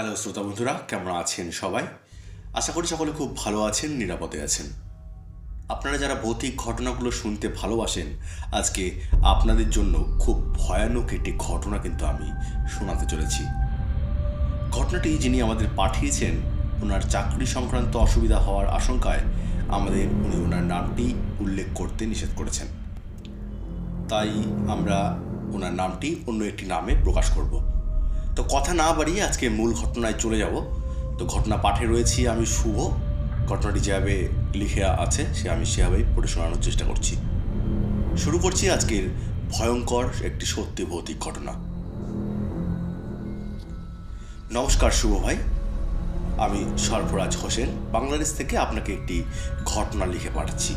Hello শ্রোতা বন্ধুরা, কেমন আছেন সবাই? আশা করি সকলে খুব ভালো আছেন, নিরাপদে আছেন। আপনারা যারা ভৌতিক ঘটনাগুলো শুনতে ভালোবাসেন, আজকে আপনাদের জন্য খুব ভয়ানক একটি ঘটনা কিন্তু আমি শোনাতে চলেছি। ঘটনাটি যিনি আমাদের পাঠিয়েছেন, ওনার চাকরি সংক্রান্ত অসুবিধা হওয়ার আশঙ্কায় আমাদের উনি ওনার নামটি উল্লেখ করতে নিষেধ করেছেন। তাই আমরা ওনার নামটি অন্য একটি নামে প্রকাশ করব। তো কথা না বাড়িয়ে আজকে মূল ঘটনায় চলে যাব। তো ঘটনা পাঠে রয়েছি আমি শুভ। ঘটনাটি যেভাবে লিখে আছে, সে আমি সেভাবেই পড়ে শোনানোর চেষ্টা করছি। শুরু করছি আজকের ভয়ঙ্কর একটি সত্যি ভৌতিক ঘটনা। নমস্কার শুভ ভাই, আমি সরফরাজ হোসেন, বাংলাদেশ থেকে আপনাকে একটি ঘটনা লিখে পাঠাচ্ছি।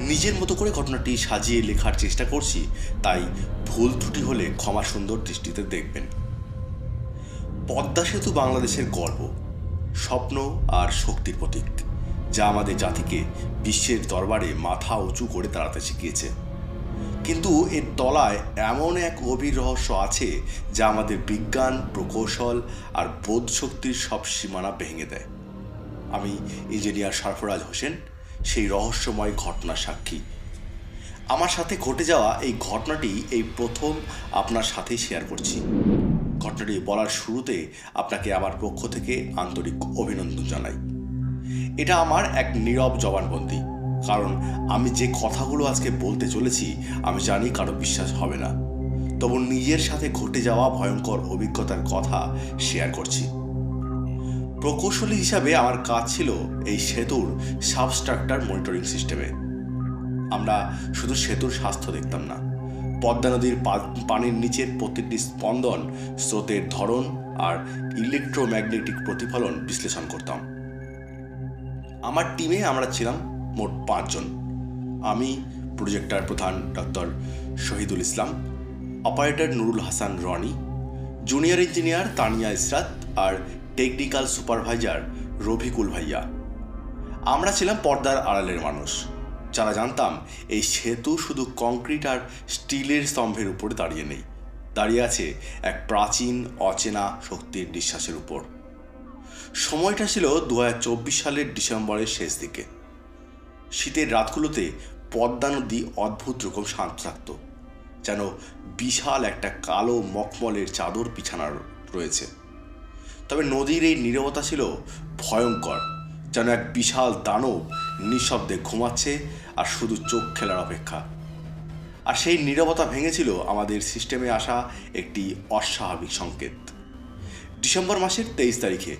নিজের মতো করে ঘটনাটি সাজিয়ে লেখার চেষ্টা করছি, তাই ভুল ত্রুটি হলে ক্ষমা সুন্দর দৃষ্টিতে দেখবেন। পদ্মা সেতু বাংলাদেশের গর্ব, স্বপ্ন আর শক্তির প্রতীক, যা আমাদের জাতিকে বিশ্বের দরবারে মাথা উঁচু করে দাঁড়াতে শিখিয়েছে। কিন্তু এর তলায় এমন এক গভীর রহস্য আছে, যা আমাদের বিজ্ঞান, প্রকৌশল আর বোধ শক্তির সব সীমানা ভেঙে দেয়। আমি ইঞ্জিনিয়ার সরফরাজ হোসেন, সেই রহস্যময় ঘটনার সাক্ষী। আমার সাথে ঘটে যাওয়া এই ঘটনাটি এই প্রথম আপনার সাথেই শেয়ার করছি। ঘটনাটি বলার শুরুতে আপনাকে আমার পক্ষ থেকে আন্তরিক অভিনন্দন জানাই। এটা আমার এক নীরব জবানবন্দি, কারণ আমি যে কথাগুলো আজকে বলতে চলেছি, আমি জানি কারও বিশ্বাস হবে না। তবু নিজের সাথে ঘটে যাওয়া ভয়ঙ্কর অভিজ্ঞতার কথা শেয়ার করছি। প্রকৌশলী হিসাবে আমার কাজ ছিল এই সেতুর সাবস্ট্রাকচার মনিটরিং সিস্টেমে। আমরা শুধু সেতুর স্বাস্থ্য দেখতাম না পদ্মা নদীর পানির নিচের প্রতিটি স্পন্দন স্রোতের ধরন আর ইলেকট্রোম্যাগনেটিক প্রতিফলন বিশ্লেষণ করতাম। আমার টিমে আমরা ছিলাম মোট পাঁচজন। আমি প্রজেক্টর প্রধান doctor Shahidul Islam operator Nurul Hasan Roni junior engineer Tania Israt আর টেকনিক্যাল সুপারভাইজার রফিকুল ভাইয়া। আমরা ছিলাম পর্দার আড়ালের মানুষ। যারা জানতাম, এই সেতু শুধু কংক্রিট আর স্টিলের স্তম্ভের উপরে দাঁড়িয়ে নেই। দাঁড়িয়ে আছে এক প্রাচীন, অচেনা শক্তির নিঃশ্বাসের উপর। সময়টা ছিল দু হাজার চব্বিশ সালের ডিসেম্বরের শেষ দিকে। শীতের রাতগুলোতে পদ্মা নদী অদ্ভুত রকম শান্ত থাকত, যেন বিশাল একটা কালো মকমলের চাদর বিছানা রয়েছে। তবে নদীর এই নীরবতা ছিল ভয়ঙ্কর, যেন এক বিশাল দানব নিঃশব্দে ঘুমাচ্ছে আর শুধু চোখ খেলার অপেক্ষা। আর সেই নীরবতা ভেঙেছিল আমাদের সিস্টেমে আসা একটি অস্বাভাবিক সংকেত। ডিসেম্বর মাসের তেইশ তারিখে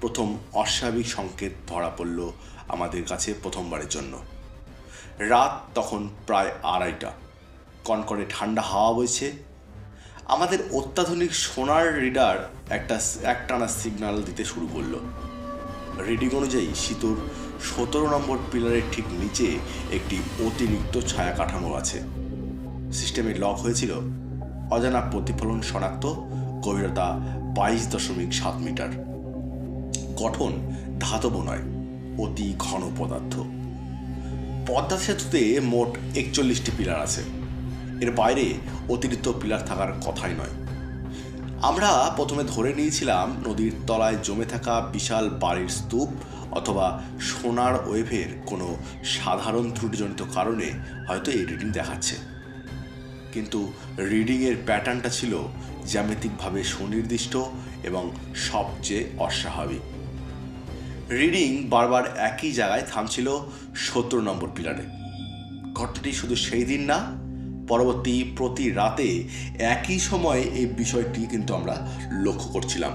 প্রথম অস্বাভাবিক সংকেত ধরা পড়ল আমাদের কাছে প্রথমবারের জন্য। রাত তখন প্রায় আড়াইটা। কনকনে ঠান্ডা হাওয়া বইছে। আমাদের অত্যাধুনিক সোনার রিডার একটা একটানা সিগন্যাল দিতে শুরু করল। রিডিং অনুযায়ী সিতুর সতেরো নম্বর পিলারের ঠিক নিচে একটি অতিরিক্ত ছায়া কাঠামো আছে। সিস্টেমে লক হয়েছিল। অজানা প্রতিফলন শনাক্ত গভীরতা বাইশ দশমিক সাত মিটার। গঠন ধাতব নয়, অতি ঘন পদার্থ। পদ্মা সেতুতে মোট একচল্লিশটি পিলার আছে। এর বাইরে অতিরিক্ত পিলার থাকার কথাই নয়। আমরা প্রথমে ধরে নিয়েছিলাম নদীর তলায় জমে থাকা বিশাল বাড়ির স্তূপ অথবা সোনার ওয়েভের কোনো সাধারণ ত্রুটিজনিত কারণে হয়তো এই রিডিং দেখাচ্ছে। কিন্তু রিডিংয়ের প্যাটার্নটা ছিল জ্যামিতিকভাবে সুনির্দিষ্ট এবং সবচেয়ে অস্বাভাবিক। রিডিং বারবার একই জায়গায় থামছিল সত্তর নম্বর পিলারে ঘটনাটি শুধু সেই দিন না, পরবর্তী প্রতি রাতে একই সময়ে এই বিষয়টি কিন্তু আমরা লক্ষ্য করছিলাম।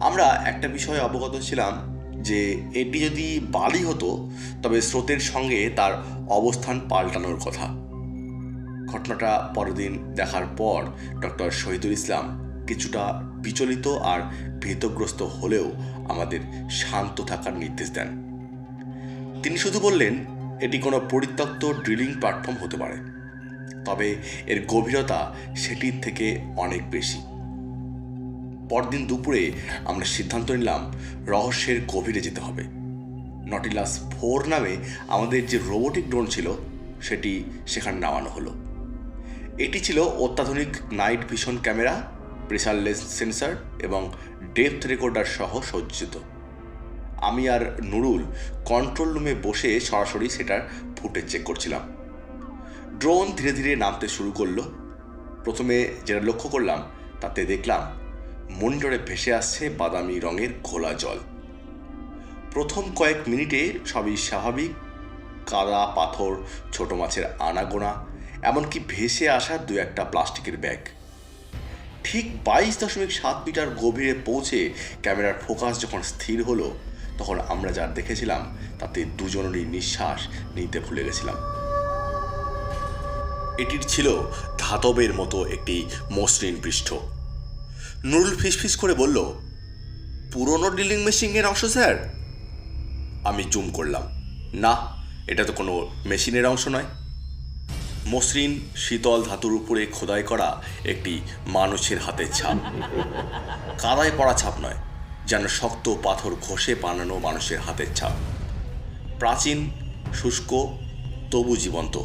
আমরা একটা বিষয়ে অবগত ছিলাম যে এটি যদি বালি হতো, তবে স্রোতের সঙ্গে তার অবস্থান পাল্টানোর কথা। ঘটনাটা পরের দিন দেখার পর ডক্টর শহীদুল ইসলাম কিছুটা বিচলিত আর ভীতগ্রস্ত হলেও আমাদের শান্ত থাকার নির্দেশ দেন। তিনি শুধু বললেন, এটি কোনো পরিত্যক্ত ড্রিলিং প্ল্যাটফর্ম হতে পারে। তবে এর গভীরতা সেটির থেকে অনেক বেশি। পরদিন দুপুরে আমরা সিদ্ধান্ত নিলাম রহস্যের গভীরে যেতে হবে। নটিলাস ফোর নামে আমাদের যে রোবোটিক ড্রোন ছিল, সেটি সেখানে নামানো হলো। এটি ছিল অত্যাধুনিক night vision camera pressureless sensor এবং ডেপথ রেকর্ডার সহ সজ্জিত। আমি আর নুরুল কন্ট্রোল রুমে বসে সরাসরি সেটার ফুটেজ চেক করছিলাম। ড্রোন ধীরে ধীরে নামতে শুরু করল। প্রথমে যেটা লক্ষ্য করলাম, তাতে দেখলাম মনিটরে ভেসে আসছে বাদামি রঙের ঘোলা জল। প্রথম কয়েক মিনিটে সবই স্বাভাবিক। কাদা, পাথর, ছোট মাছের আনাগোনা, এমনকি ভেসে আসা দু একটা প্লাস্টিকের ব্যাগ। ঠিক বাইশ দশমিক সাত মিটার গভীরে পৌঁছে ক্যামেরার ফোকাস যখন স্থির হলো, তখন আমরা যা দেখেছিলাম, তাতে দুজনেরই নিঃশ্বাস নিতে ভুলে গেছিলাম। এটির ছিল ধাতবের মতো একটি মসৃণ পৃষ্ঠ। নুরুল ফিসফিস করে বলল, পুরনো ড্রিলিং মেশিনের অংশ, স্যার? আমি জুম করলাম। না, এটা তো কোনো মেশিনের অংশ নয়। মসৃণ, শীতল ধাতুর উপরে খোদাই করা একটি মানুষের হাতের ছাপ। কাদায় পড়া ছাপ নয়, যেন শক্ত পাথর ঘষে বানানো মানুষের হাতের ছাপ। প্রাচীন, শুষ্ক, তবু জীবন্ত।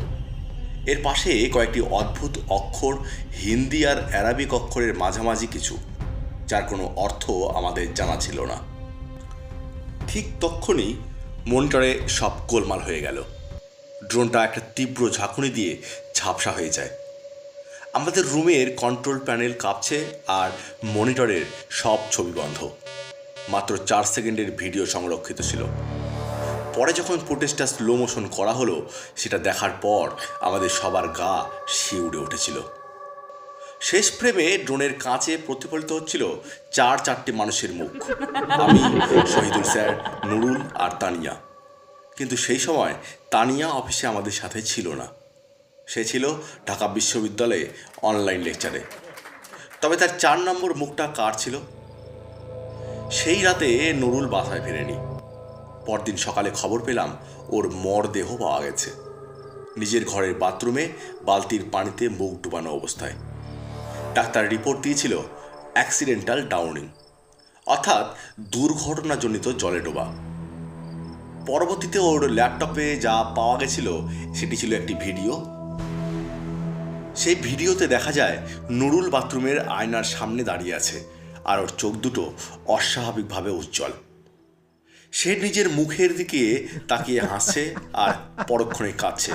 এর পাশে কয়েকটি অদ্ভুত অক্ষর, হিন্দি আর অ্যারাবিক অক্ষরের মাঝামাঝি কিছু। যার কোনো অর্থ আমাদের জানা ছিল না। ঠিক তক্ষণই মনিটরে সব গোলমাল হয়ে গেল। ড্রোনটা একটা তীব্র ঝাঁকুনি দিয়ে ঝাপসা হয়ে যায়। আমাদের রুমের কন্ট্রোল প্যানেল কাঁপছে আর মনিটরের সব ছবি বন্ধ। মাত্র চার সেকেন্ডের ভিডিও সংরক্ষিত ছিল। পরে যখন ফুটেজটা স্লো মোশন করা হলো, সেটা দেখার পর আমাদের সবার গা শিউড়ে উঠেছিল। শেষ ফ্রেমে ড্রোনের কাঁচে প্রতিফলিত হচ্ছিল চার চারটি মানুষের মুখ। আমি, শহীদুল স্যার, নুরুল আর তানিয়া। কিন্তু সেই সময় তানিয়া অফিসে আমাদের সাথে ছিল না। সে ছিল ঢাকা বিশ্ববিদ্যালয়ে অনলাইন লেকচারে। তবে তার চার নম্বর মুখটা কার ছিল? সেই রাতে নুরুল বাসায় ফেরেনি। পরদিন সকালে খবর পেলাম ওর মরদেহ পাওয়া গেছে। নিজের ঘরের বাথরুমে বালতির পানিতে মুখ ডুবানো অবস্থায়। ডাক্তার রিপোর্ট দিয়েছিল অ্যাক্সিডেন্টাল ডাউনিং, অর্থাৎ দুর্ঘটনাজনিত জলে ডোবা। পরবর্তীতে ওর ল্যাপটপে যা পাওয়া গেছিল, সেটি ছিল একটি ভিডিও। সেই ভিডিওতে দেখা যায় নুরুল বাথরুমের আয়নার সামনে দাঁড়িয়ে আছে আর ওর চোখ দুটো অস্বাভাবিকভাবে উজ্জ্বল। সে নিজের মুখের দিকে তাকিয়ে হাসছে আর পরক্ষণে কাঁদছে।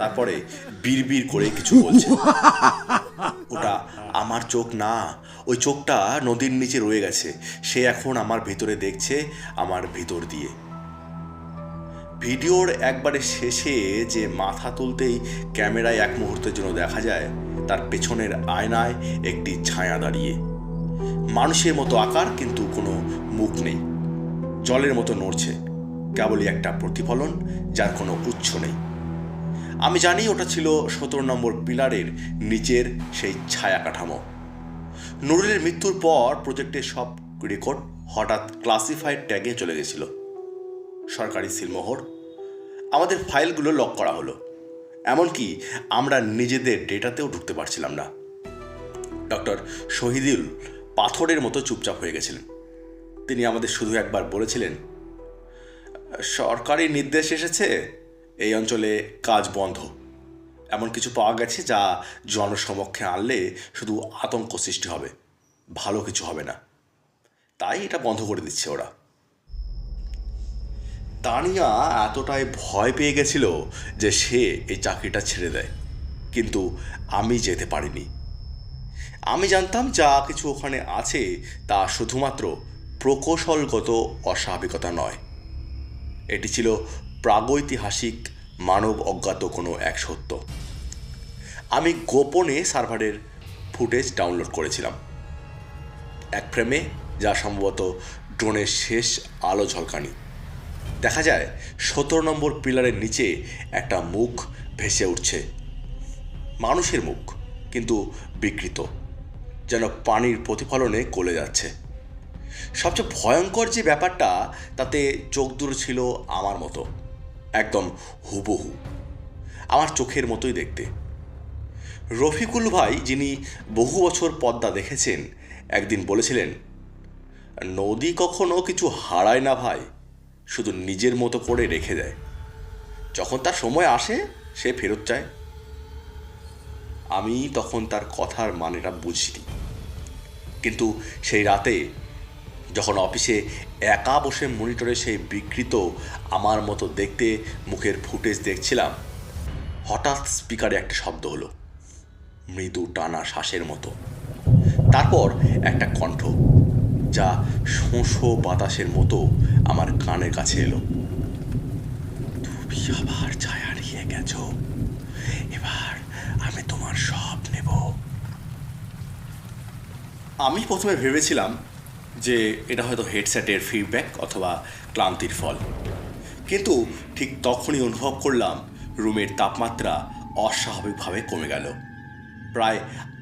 তারপরে বিড়বিড় করে কিছু বলছে। ওটা আমার চোখ না, ওই চোখটা নদীর নিচে রয়ে গেছে। সে এখন আমার ভিতরে দেখছে, আমার ভিতর দিয়ে। ভিডিওর একবারে শেষে যে মাথা তুলতেই ক্যামেরায় এক মুহূর্তের জন্য দেখা যায়, তার পেছনের আয়নায় একটি ছায়া দাঁড়িয়ে। মানুষের মতো আকার, কিন্তু কোনো মুখ নেই। জলের মতো নড়ছে। কেবলই একটা প্রতিফলন, যার কোনো উচ্চ নেই। আমি জানি ওটা ছিল সতেরো নম্বর পিলারের নিচের সেই ছায়া কাঠামো। নুরুলের মৃত্যুর পর প্রজেক্টের সব রেকর্ড হঠাৎ ক্লাসিফাইড ট্যাগে চলে গেছিল। সরকারি সিলমোহর। আমাদের ফাইলগুলো লক করা হলো। এমনকি আমরা নিজেদের ডেটাতেও ঢুকতে পারছিলাম না। ডক্টর শহীদুল পাথরের মতো চুপচাপ হয়ে গেছিলেন। তিনি আমাদের শুধু একবার বলেছিলেন, সরকারি নির্দেশ এসেছে? এই অঞ্চলে কাজ বন্ধ। এমন কিছু পাওয়া গেছে যা জনসমক্ষে আনলে শুধু আতঙ্ক সৃষ্টি হবে, ভালো কিছু হবে না। তাই এটা বন্ধ করে দিচ্ছে ওরা। তানিয়া এতটাই ভয় পেয়ে গেছিল যে সে এই চাকরিটা ছেড়ে দেয়, কিন্তু আমি যেতে পারিনি। আমি জানতাম যা কিছু ওখানে আছে তা শুধুমাত্র প্রকৌশলগত অস্বাভাবিকতা নয়। এটি ছিল প্রাগৈতিহাসিক মানব অজ্ঞাত কোনো এক সত্য। আমি গোপনে সার্ভারের ফুটেজ ডাউনলোড করেছিলাম। এক ফ্রেমে, যা সম্ভবত ড্রোনের শেষ আলো ঝলকানি। দেখা যায়, সতেরো নম্বর পিলারের নিচে একটা মুখ ভেসে উঠছে। মানুষের মুখ, কিন্তু বিকৃত, যেন পানির প্রতিফলনে গলে যাচ্ছে। সবচেয়ে ভয়ঙ্কর যে ব্যাপারটা, তাতে চোখ দূর ছিল আমার মতো। একদম হুবহু। আমার চোখের মতোই দেখতে। রফিকুল ভাই, যিনি বহু বছর পদ্মা দেখেছেন, একদিন বলেছিলেন, নদী কখনো কিছু হারায় না ভাই, শুধু নিজের মতো করে রেখে দেয়। যখন তার সময় আসে, সে ফেরত চায়। আমি তখন তার কথার মানেটা বুঝিনি। কিন্তু সেই রাতে যখন অফিসে একা বসে মনিটরে সেই বিকৃত আমার মতো দেখতে মুখের ফুটেজ দেখছিলাম, হঠাৎ স্পিকারে একটা শব্দ হলো। মৃদু টানা শ্বাসের মতো। তারপর একটা কণ্ঠ, যা শোঁশো বাতাসের মতো আমার কানের কাছে এলো। তুমি আবার ছায়া হারিয়ে গেছো। এবার আমি তোমার সব নেব। আমি প্রথমে ভেবেছিলাম যে এটা হয়তো হেডসেটের ফিডব্যাক অথবা ক্লান্তির ফল। কিন্তু ঠিক তখনই অনুভব করলাম রুমের তাপমাত্রা অস্বাভাবিকভাবে কমে গেল। প্রায়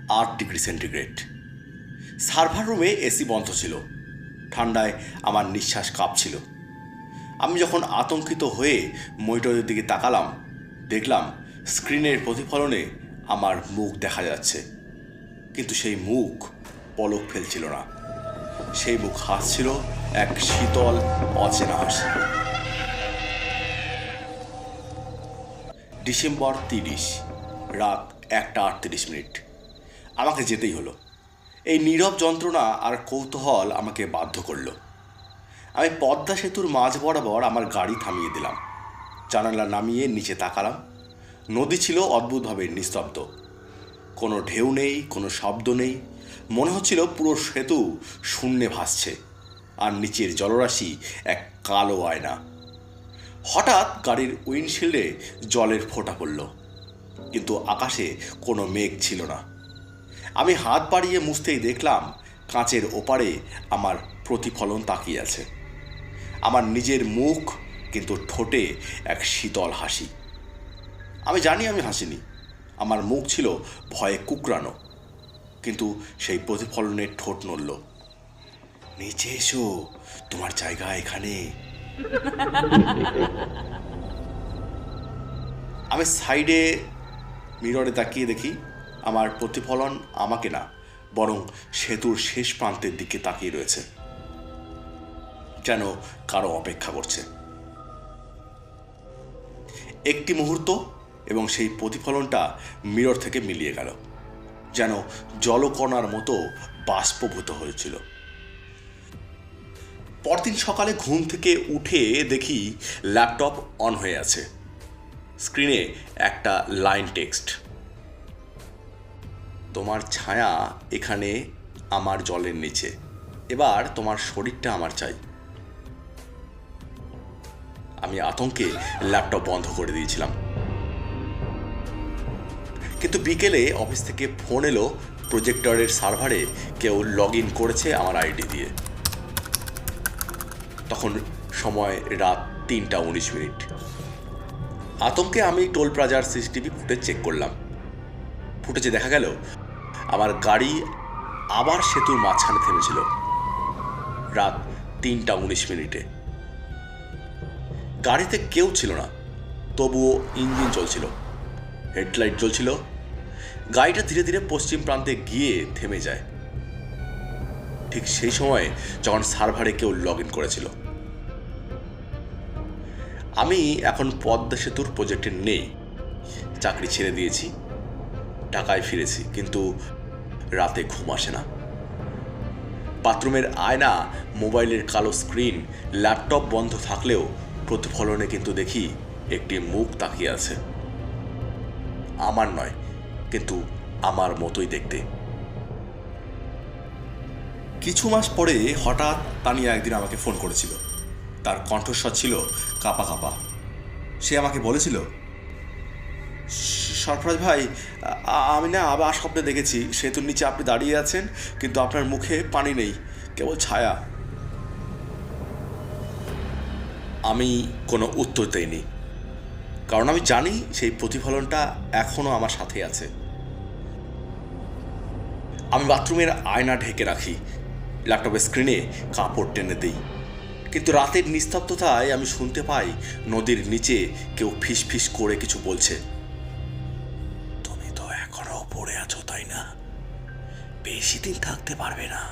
আট ডিগ্রি সেন্টিগ্রেড। সার্ভার রুমে এসি বন্ধ ছিল। ঠান্ডায় আমার নিঃশ্বাস কাঁপছিল। আমি যখন আতঙ্কিত হয়ে মনিটরের দিকে তাকালাম, দেখলাম স্ক্রিনের প্রতিফলনে আমার মুখ দেখা যাচ্ছে। কিন্তু সেই মুখ পলক ফেলছিল না। সেই মুখ হাসছিল এক শীতল অচেনা হাসি ডিসেম্বর তিরিশ, রাত একটা আটত্রিশ মিনিট। আমাকে যেতেই হলো। এই নীরব যন্ত্রণা আর কৌতূহল আমাকে বাধ্য করল। আমি পদ্মা সেতুর মাঝ বরাবর আমার গাড়ি থামিয়ে দিলাম। জানালা নামিয়ে নিচে তাকালাম। নদী ছিল অদ্ভুতভাবে নিস্তব্ধ। কোনো ঢেউ নেই, কোনো শব্দ নেই মনে হচ্ছিল পুরো সেতু শূন্যে ভাসছে, আর নিচের জলরাশি এক কালো আয়না। হঠাৎ গাড়ির উইন্ডশিল্ডে জলের ফোঁটা পড়ল, কিন্তু আকাশে কোনো মেঘ ছিল না। আমি হাত বাড়িয়ে মুছতেই দেখলাম কাঁচের ওপারে আমার প্রতিফলন তাকিয়ে আছে। আমার নিজের মুখ কিন্তু ঠোঁটে এক শীতল হাসি। আমি জানি আমি হাসিনি। আমার মুখ ছিল ভয়ে কুকরানো কিন্তু সেই প্রতিফলনের ঠোঁট নড়ল। নিচে এসো, তোমার জায়গা এখানে। আমি সাইডে মিররে তাকিয়ে দেখি, আমার প্রতিফলন আমাকে না, বরং সেতুর শেষ প্রান্তের দিকে তাকিয়ে রয়েছে। যেন কারও অপেক্ষা করছে। একটি মুহূর্ত এবং সেই প্রতিফলনটা মিরর থেকে মিলিয়ে গেল। যেন জলকণার মতো বাষ্পভূত হয়েছিল। পরদিন সকালে ঘুম থেকে উঠে দেখি ল্যাপটপ অন হয়ে আছে। স্ক্রিনে একটা লাইন টেক্সট। তোমার ছায়া এখানে আমার জলের নিচে। এবার তোমার শরীরটা আমার চাই। আমি আতঙ্কে ল্যাপটপ বন্ধ করে দিয়েছিলাম। কিন্তু বিকেলে অফিস থেকে ফোন এলো প্রজেক্টরের সার্ভারে। কেউ লগ ইন করেছে আমার আইডি দিয়ে। তখন সময় রাত তিনটা উনিশ মিনিট। আতঙ্কে আমি টোল প্লাজার সিসিটিভি ফুটেজ চেক করলাম। ফুটেজে দেখা গেল, আমার গাড়ি আবার সেতুর মাঝখানে থেমেছিল। রাত তিনটা উনিশ মিনিটে। গাড়িতে কেউ ছিল না, তবুও ইঞ্জিন চলছিল। হেডলাইট জ্বলছিল গাড়িটা ধীরে ধীরে পশ্চিম প্রান্তে গিয়ে থেমে যায়। ঠিক সেই সময় যখন সার্ভারে কেউ লগ ইন করেছিল। আমি এখন পদ্মা সেতুর প্রজেক্টে নেই। চাকরি ছেড়ে দিয়েছি ঢাকায় ফিরেছি, কিন্তু রাতে ঘুম আসে না। বাথরুমের আয়না, মোবাইলের কালো স্ক্রিন, ল্যাপটপ বন্ধ থাকলেও প্রতিফলনে কিন্তু দেখি একটি মুখ তাকিয়ে আছে। আমার নয় কিন্তু আমার মতোই দেখতে। কিছু মাস পরে হঠাৎ তানিয়া একদিন আমাকে ফোন করেছিল। তার কণ্ঠস্বর ছিল কাপা কাপা। সে আমাকে বলেছিল, সরফরাজ ভাই আমি না আবার স্বপ্নে দেখেছি। সেতুর নিচে আপনি দাঁড়িয়ে আছেন, কিন্তু আপনার মুখে পানি নেই, কেবল ছায়া। আমি কোনো উত্তর দেইনি, কারণ আমি জানি সেই প্রতিফলনটা এখনও আমার সাথে আছে। আমি বাথরুমের আয়না ঢেকে রাখি, ল্যাপটপের স্ক্রিনে কাপড় টেনে দিই। কিন্তু রাতের নিস্তব্ধতায় আমি শুনতে পাই নদীর নিচে কেউ ফিস ফিস করে কিছু বলছে। তুমি তো এখনও পড়ে আছো, তাই না? বেশি দিন থাকতে পারবে না।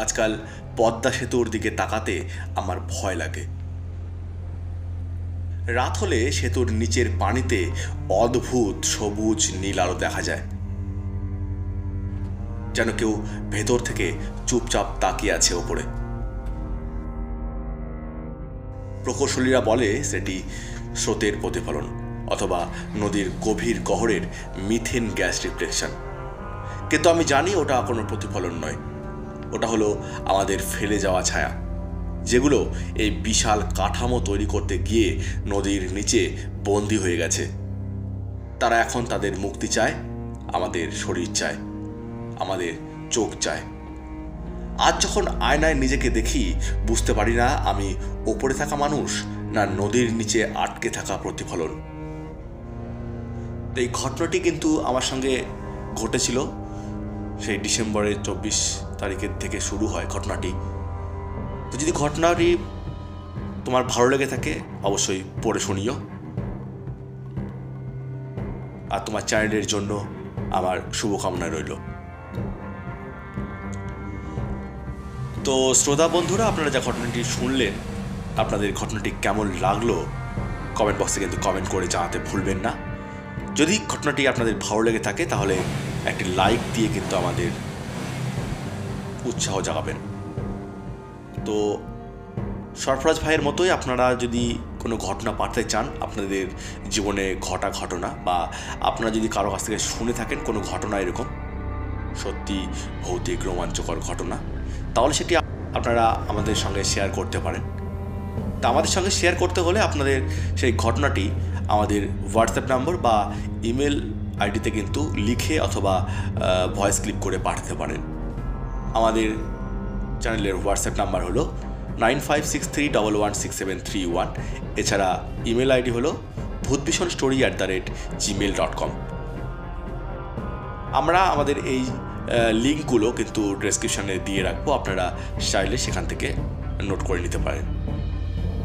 আজকাল পদ্মা সেতুর দিকে তাকাতে আমার ভয় লাগে। রাত হলে সেতুর নিচের পানিতে অদ্ভুত সবুজ নীল আলো দেখা যায়। যেন কেউ ভেতর থেকে চুপচাপ তাকিয়ে আছে ওপরে। প্রকৌশলীরা বলে সেটি স্রোতের প্রতিফলন অথবা নদীর গভীর গহরের মিথেন গ্যাস রিফ্লেকশন। কিন্তু আমি জানি ওটা কোনো প্রতিফলন নয়। ওটা হলো আমাদের ফেলে যাওয়া ছায়া। যেগুলো এই বিশাল কাঠামো তৈরি করতে গিয়ে নদীর নিচে বন্দি হয়ে গেছে। তারা এখন তাদের মুক্তি চায়, আমাদের শরীর চায়, আমাদের চোখ চায়। আজ যখন আয়নায় নিজেকে দেখি, বুঝতে পারি না আমি ওপরে থাকা মানুষ না নদীর নিচে আটকে থাকা প্রতিফলন। এই ঘটনাটি কিন্তু আমার সঙ্গে ঘটেছিল। সেই ডিসেম্বরের চব্বিশ তারিখের থেকে শুরু হয় ঘটনাটি। তো যদি ঘটনাটি তোমার ভালো লেগে থাকে, অবশ্যই পড়ে শুনিও। আর তোমার চ্যানেলের জন্য আমার শুভকামনা রইল। তো শ্রোতা বন্ধুরা, আপনারা যা ঘটনাটি শুনলেন, আপনাদের ঘটনাটি কেমন লাগল কমেন্ট বক্সে কিন্তু কমেন্ট করে জানাতে ভুলবেন না। যদি ঘটনাটি আপনাদের ভালো লেগে থাকে, তাহলে একটি লাইক দিয়ে কিন্তু আমাদের উৎসাহ জাগাবেন। তো সরফরাজ ভাইয়ের মতোই আপনারা যদি কোনো ঘটনা পাঠাতে চান, আপনাদের জীবনে ঘটা ঘটনা বা আপনারা যদি কারও কাছ থেকে শুনে থাকেন কোনো ঘটনা এরকম, সত্যি ভৌতিক রোমাঞ্চকর ঘটনা, তাহলে সেটি আপনারা আমাদের সঙ্গে শেয়ার করতে পারেন। তা আমাদের সঙ্গে শেয়ার করতে হলে আপনাদের সেই ঘটনাটি আমাদের হোয়াটসঅ্যাপ নম্বর বা ইমেল আইডিতে কিন্তু লিখে অথবা ভয়েস ক্লিপ করে পাঠাতে পারেন। আমাদের চ্যানেলের হোয়াটসঅ্যাপ নাম্বার হলো nine five six three double one six seven three one. এছাড়া ইমেল আইডি হলো ভূতভীষণ story at the rate gmail dot com. আমরা আমাদের এই লিঙ্কগুলো কিন্তু ডেসক্রিপশানে দিয়ে রাখব, আপনারা চাইলে সেখান থেকে নোট করে নিতে পারেন।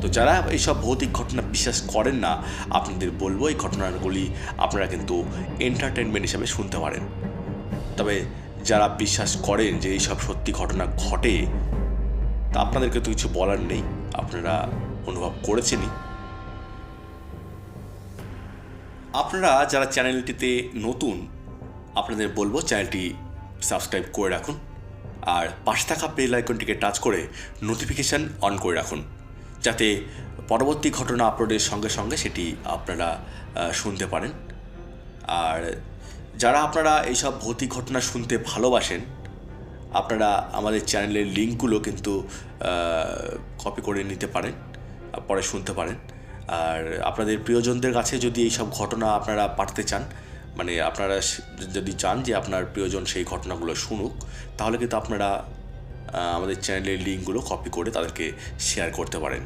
তো যারা এইসব ভৌতিক ঘটনা বিশ্বাস করেন না, আপনাদের বলব এই ঘটনাগুলি আপনারা কিন্তু এন্টারটেনমেন্ট হিসাবে শুনতে পারেন। তবে যারা বিশ্বাস করেন যে এইসব সত্যি ঘটনা ঘটে, তা আপনাদেরকে তো কিছু বলার নেই। আপনারা অনুভব করেছেনই। আপনারা যারা চ্যানেলটিতে নতুন, আপনাদের বলব চ্যানেলটি সাবস্ক্রাইব করে রাখুন আর পাশে থাকা বেল আইকনটিকে টাচ করে নোটিফিকেশান অন করে রাখুন, যাতে পরবর্তী ঘটনা আপলোডের সঙ্গে সঙ্গে সেটি আপনারা শুনতে পারেন। আর যারা আপনারা এইসব ভৌতিক ঘটনা শুনতে ভালোবাসেন, আপনারা আমাদের চ্যানেলের লিঙ্কগুলো কিন্তু কপি করে নিতে পারেন পরে শুনতে পারেন। আর আপনাদের প্রিয়জনদের কাছে যদি এইসব ঘটনা আপনারা পাঠাতে চান মানে আপনারা যদি চান যে আপনার প্রিয়জন সেই ঘটনাগুলো শুনুক, তাহলে কিন্তু আপনারা আমাদের চ্যানেলের লিঙ্কগুলো কপি করে তাদেরকে শেয়ার করতে পারেন।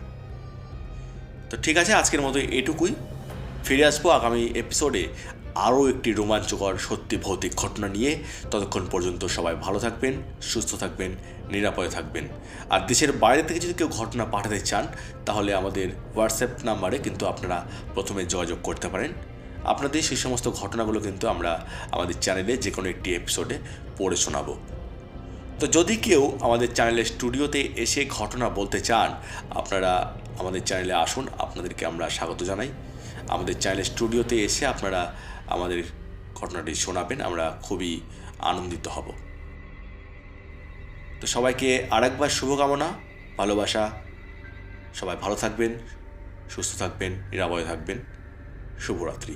তো ঠিক আছে, আজকের মতো এটুকুই ফিরে আসব আগামী এপিসোডে আরও একটি রোমাঞ্চকর সত্যি ভৌতিক ঘটনা নিয়ে ততক্ষণ পর্যন্ত সবাই ভালো থাকবেন, সুস্থ থাকবেন, নিরাপদে থাকবেন। আর দেশের বাইরে থেকে যদি কেউ ঘটনা পাঠাতে চান, তাহলে আমাদের হোয়াটসঅ্যাপ নাম্বারে কিন্তু আপনারা প্রথমে যোগাযোগ করতে পারেন। আপনাদের সেই সমস্ত ঘটনাগুলো কিন্তু আমরা আমাদের চ্যানেলে যে কোনো একটি এপিসোডে পড়ে শোনাবো। তো যদি কেউ আমাদের চ্যানেলের স্টুডিওতে এসে ঘটনা বলতে চান, আপনারা আমাদের চ্যানেলে আসুন, আপনাদেরকে আমরা স্বাগত জানাই। আমাদের চ্যানেলের স্টুডিওতে এসে আপনারা আমাদের ঘটনাটি শোনাবেন, আমরা খুবই আনন্দিত হব। তো সবাইকে আরেকবার শুভকামনা, ভালোবাসা। সবাই ভালো থাকবেন, সুস্থ থাকবেন নিরাময় থাকবেন। শুভরাত্রি।